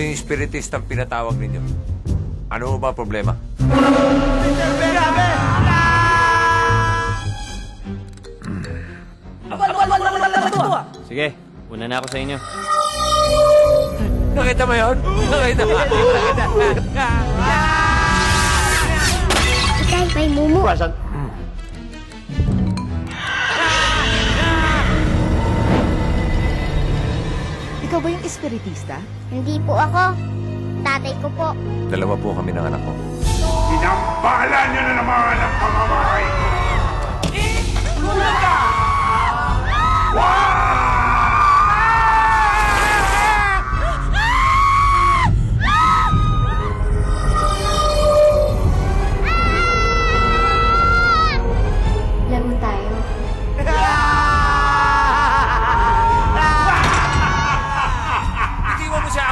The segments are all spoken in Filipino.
espiritistang pinatawag ninyo. Ano ba problema? Sige, una na ako sa inyo. Nakita mo yun? Nakita mo? Itay, may mumu. Ikaw ba yung espiritista? Hindi po ako. Tatay ko po. Dalawa po kami ng anak ko. Inampala niyo na naman ang pamamahay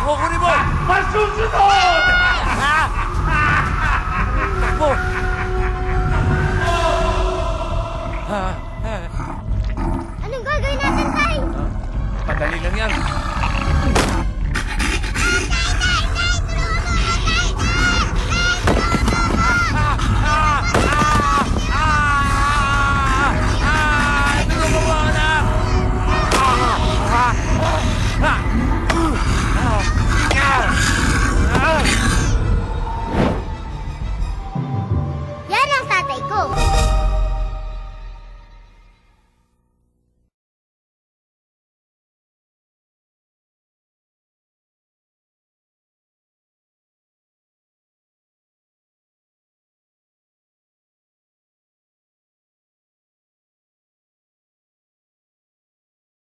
我鼓励我，把手指头。不啊，哈，哎。安妮哥，干啥子呀？啊，打理弄样。